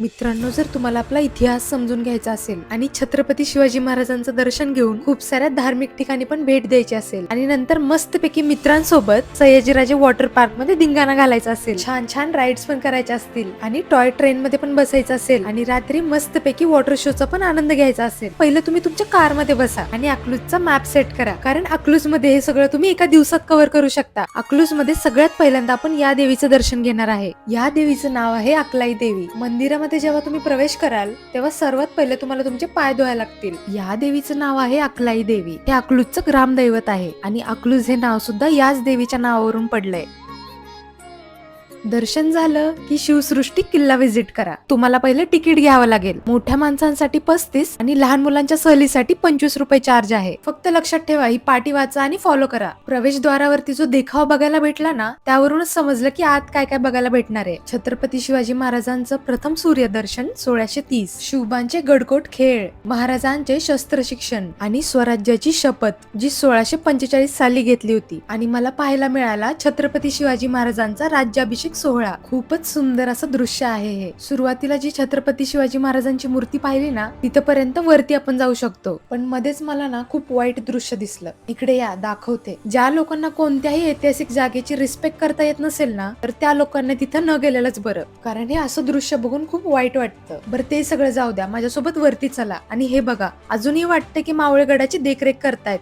मित्रांनो जर तुम्हाला आपला इतिहास समजून घ्यायचा असेल आणि छत्रपती शिवाजी महाराजांचं दर्शन घेऊन खूप साऱ्या धार्मिक ठिकाणी पण भेट द्यायची असेल आणि नंतर मस्तपैकी मित्रांसोबत सयाजीराजे वॉटर पार्कमध्ये धिंगाणा घालायचा असेल छान छान राईड्स पण करायच्या असतील आणि टॉय ट्रेन मध्ये पण बसायचं असेल आणि रात्री मस्तपैकी वॉटर शोचा पण आनंद घ्यायचा असेल पहिलं तुम्ही तुमच्या कारमध्ये बसा आणि अकलूजचा मॅप सेट करा. कारण अकलूजमध्ये हे सगळं तुम्ही एका दिवसात कव्हर करू शकता. अकलूजमध्ये सगळ्यात पहिल्यांदा आपण या देवीचं दर्शन घेणार आहे. या देवीचं नाव आहे अकलाई देवी. मंदिरामध्ये जेव्हा तुम्ही प्रवेश कराल तेव्हा सर्वात पहिले तुम्हाला तुमचे पाय धुवायला लागतील. या देवीचं नाव आहे अकलाई देवी. हे अकलूजचं ग्रामदैवत आहे आणि अकलूज हे नाव सुद्धा याच देवीच्या नावावरून पडलंय. दर्शन झालं की शिवसृष्टी किल्ला व्हिजिट करा. तुम्हाला पहिले तिकीट घ्यावं लागेल. मोठ्या माणसांसाठी पस्तीस आणि लहान मुलांच्या सहलीसाठी पंचवीस रुपये चार्ज आहे. फक्त लक्षात ठेवा ही पाटी वाचा आणि फॉलो करा. प्रवेशद्वारावरती जो देखाव बघायला भेटला ना त्यावरूनच समजलं की आत काय काय बघायला भेटणार आहे. छत्रपती शिवाजी महाराजांचं प्रथम सूर्यदर्शन सोळाशे तीस. शिवबांचे गडकोट खेळ महाराजांचे शस्त्र शिक्षण आणि स्वराज्याची शपथ जी सोळाशे पंचेचाळीस साली घेतली होती. आणि मला पाहायला मिळाला छत्रपती शिवाजी महाराजांचा राज्याभिषेक सोहळा खूपच सुंदर असं दृश्य आहे हे. सुरुवातीला जी छत्रपती शिवाजी महाराजांची मूर्ती पाहिली ना तिथपर्यंत वरती आपण जाऊ शकतो. पण मध्येच मला ना खूप वाईट दृश्य दिसलं. इकडे या दाखवते. ज्या लोकांना कोणत्याही ऐतिहासिक जागेची रिस्पेक्ट करता येत नसेल ना तर त्या लोकांना तिथं न गेलेलंच बरं. कारण हे असं दृश्य बघून खूप वाईट वाटतं. बरं ते सगळं जाऊ द्या. माझ्यासोबत वरती चला. आणि हे बघा अजूनही वाटतं की मावळगडाची देखरेख करतायत.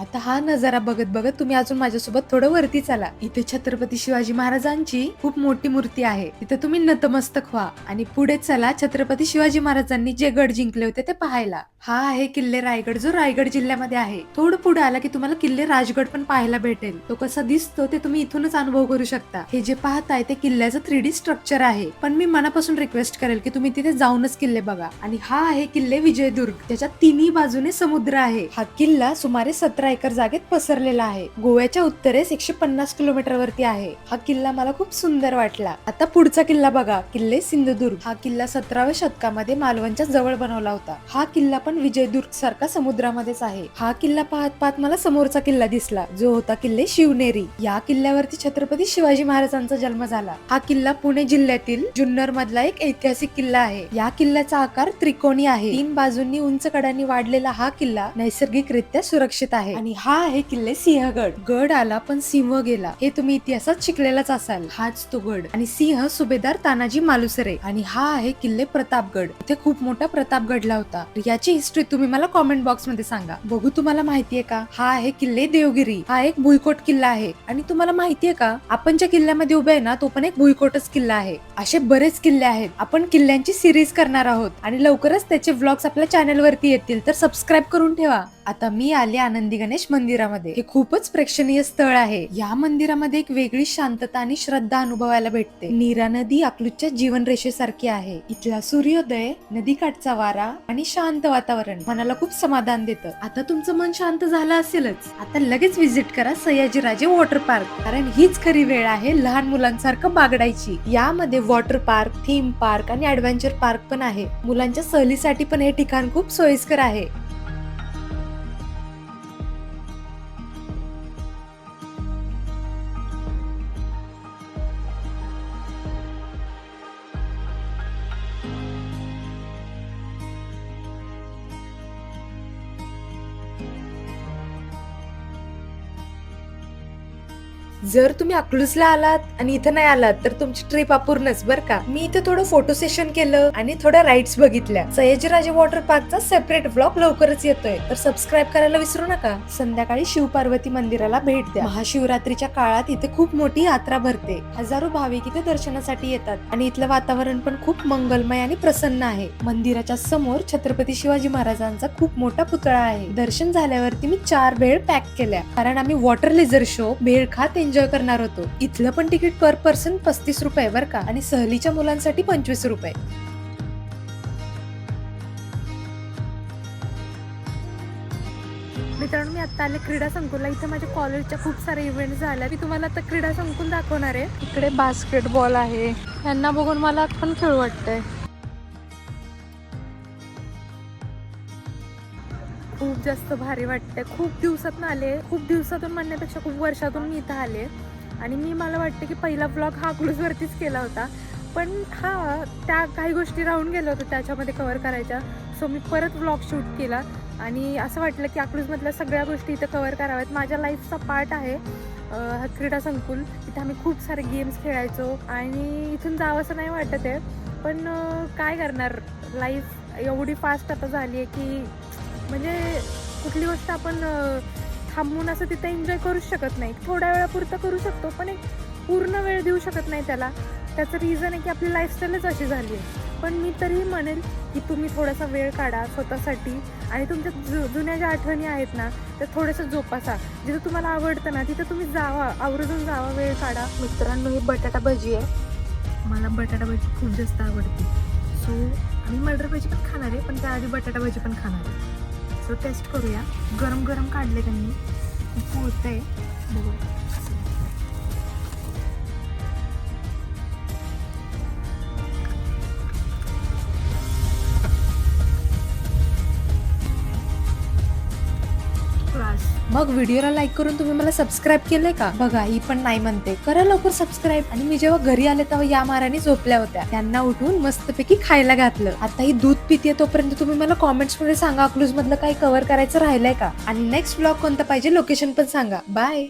आता हा नजारा बघत बघत तुम्ही अजून माझ्यासोबत थोडं वरती चला. इथे छत्रपती शिवाजी महाराजांची खूप मोठी मूर्ती आहे. तिथे तुम्ही नतमस्तक व्हा आणि पुढे चला छत्रपती शिवाजी महाराजांनी जे गड जिंकले होते ते पाहायला. हा आहे किल्ले रायगड. जो रायगड जिल्ह्यामध्ये आहे. थोडं पुढे आला की तुम्हाला किल्ले राजगड पण पाहायला भेटेल. तो कसा दिसतो ते तुम्ही इथूनच अनुभव करू शकता. हे जे पाहताय ते किल्ल्याचं थ्री डी स्ट्रक्चर आहे. पण मी मनापासून रिक्वेस्ट करेल की तुम्ही तिथे जाऊनच किल्ले बघा. आणि हा आहे किल्ले विजयदुर्ग. त्याच्या तिन्ही बाजूने समुद्र आहे. हा किल्ला सुमारे सतरा एकर जागेत पसरलेला आहे. गोव्याच्या उत्तरेस एकशे पन्नास किलोमीटर वरती आहे. हा किल्ला मला खूप सुंदर वाटला. आता पुढचा किल्ला बघा. किल्ले सिंधुदुर्ग. हा किल्ला सतराव्या शतकामध्ये मालवणच्या जवळ बनवला होता. हा किल्ला पण विजयदुर्ग सारखा समुद्रामध्येच आहे. हा किल्ला पाहत पाहत मला समोरचा किल्ला दिसला. जो होता किल्ले शिवनेरी. या किल्ल्यावरती छत्रपती शिवाजी महाराजांचा जन्म झाला. हा किल्ला पुणे जिल्ह्यातील जुन्नर मधला एक ऐतिहासिक किल्ला आहे. या किल्ल्याचा आकार त्रिकोणी आहे. तीन बाजूंनी उंच कड्यांनी वाढलेला हा किल्ला नैसर्गिकरित्या सुरक्षित आहे. आणि हा आहे किल्ले सिंहगड. गड आला पण सिंह गेला. हे तुम्ही इतिहासात शिकलेलाच असाल. हाच तो गड. आणि सिंह सुभेदार तानाजी मालुसरे. आणि हा आहे किल्ले प्रतापगड. इथे खूप मोठा प्रतापगडला होता. याची हिस्ट्री तुम्ही मला कॉमेंट बॉक्समध्ये सांगा. बघू तुम्हाला माहितीये का? हा आहे किल्ले देवगिरी. हा एक भुईकोट किल्ला आहे. आणि तुम्हाला माहितीये का? आपण ज्या किल्ल्यामध्ये उभे आहे ना तो पण एक भुईकोटच किल्ला आहे. असे बरेच किल्ले आहेत. आपण किल्ल्यांची सिरीज करणार आहोत. आणि लवकरच त्याचे व्लॉग्स आपल्या चॅनल वरती येतील. तर सबस्क्राईब करून ठेवा. आता मी आले आनंदी गणेश मंदिरामध्ये. हे खूपच प्रेक्षणीय स्थळ आहे. या मंदिरामध्ये एक वेगळी शांतता आणि श्रद्धा अनुभवायला भेटते. नीरा नदी अकलूजच्या जीवन रेषेसारखी आहे. इथला सूर्योदय नदीकाठचा वारा आणि शांत वातावरण मनाला खूप समाधान देतं. आता तुमचं मन शांत झालं असेलच. आता लगेच व्हिजिट करा सयाजीराजे वॉटर पार्क. कारण हीच खरी वेळ आहे लहान मुलांसारखं बागडायची. यामध्ये वॉटर पार्क थीम पार्क आणि ऍडव्हेंचर पार्क पण आहे. मुलांच्या सहलीसाठी पण हे ठिकाण खूप सोयीस्कर आहे. जर तुम्ही अकलूजला आलात आणि इथं नाही आलात तर तुमची ट्रिप अपूर्णच बर का. मी इथे थोडं फोटो सेशन केलं आणि थोड्या राईड्स बघितल्या. सयाजीराजे वॉटर पार्कचा सेपरेट ब्लॉग लवकरच येतोय. तर सबस्क्राईब करायला विसरू नका. संध्याकाळी शिवपार्वती मंदिराला भेट द्या. महाशिवरात्रीच्या काळात इथे खूप मोठी यात्रा भरते. हजारो भाविक इथे दर्शनासाठी येतात. आणि इथलं वातावरण पण खूप मंगलमय आणि प्रसन्न आहे. मंदिराच्या समोर छत्रपती शिवाजी महाराजांचा खूप मोठा पुतळा आहे. दर्शन झाल्यावरती मी चार भेळ पॅक केल्या. कारण आम्ही वॉटर लेझर शो भेळ खात एन्जॉय करणार होतो. इथलं पण तिकीट पर पर्सन पस्तीस रुपये बर का आणि सहलीच्या मुलांसाठी पंचवीस रुपये. मित्रांनो मी आता आले क्रीडा संकुलला. इथे माझ्या कॉलेजच्या खूप सारे इव्हेंट झाल्या. मी तुम्हाला आता क्रीडा संकुल दाखवणार आहे. इकडे बास्केटबॉल आहे. यांना बघून मला पण खेळ वाटतंय. खूप जास्त भारी वाटतंय. खूप दिवसातून आले. खूप दिवसातून म्हणण्यापेक्षा खूप वर्षातून मी इथं आले. आणि मी मला वाटतं की पहिला ब्लॉग हा क्रूजवरतीच केला होता. पण हा त्या काही गोष्टी राहून गेल्या होत्या त्याच्यामध्ये कवर करायच्या. सो मी परत ब्लॉग शूट केला. आणि असं वाटलं की अकलूजमधल्या सगळ्या गोष्टी इथं कवर कराव्यात. माझ्या लाईफचा पार्ट आहे हा क्रीडा संकुल. इथं आम्ही खूप सारे गेम्स खेळायचो. आणि इथून जावं असं नाही वाटत आहे. पण काय करणार? लाईफ एवढी फास्ट आता झाली आहे की म्हणजे कुठली गोष्ट आपण थांबून असं तिथे एन्जॉय करूच शकत नाही. थोड्या वेळापुरतं करू शकतो पण एक पूर्ण वेळ देऊ शकत नाही त्याला. त्याचं रिझन आहे की आपली लाईफस्टाईलच अशी झाली आहे. पण मी तरीही म्हणेल की तुम्ही थोडासा वेळ काढा स्वतःसाठी आणि तुमच्या जु जुन्या ज्या आठवणी आहेत ना त्या थोडंसं जोपासा. जिथं तुम्हाला आवडतं ना तिथं तुम्ही जावा आवर्जून जावा वेळ काढा. मित्रांनो ही बटाटा भजी आहे. मला बटाटा भजी खूप जास्त आवडते. सो आम्ही मटर भजी पण खाणार आहे पण त्याआधी बटाटा भजी पण खाणार आहे. टेस्ट करूया. गरम गरम काढले त्यांनी. खूप आहे बघूया. मग व्हिडिओला लाईक करून तुम्ही मला सबस्क्राईब केलंय का? बघा ही पण नाही म्हणते. करा लवकर सबस्क्राईब आणि मी जेव्हा घरी आले तेव्हा या माराने झोपल्या होत्या. त्यांना उठून मस्तपैकी खायला घातलं. आता ही दूध पिते तोपर्यंत तुम्ही मला कॉमेंट्समध्ये सांगा अकलूज मधलं काही कव्हर करायचं राहिलंय का? आणि नेक्स्ट ब्लॉग कोणता पाहिजे लोकेशन पण सांगा. बाय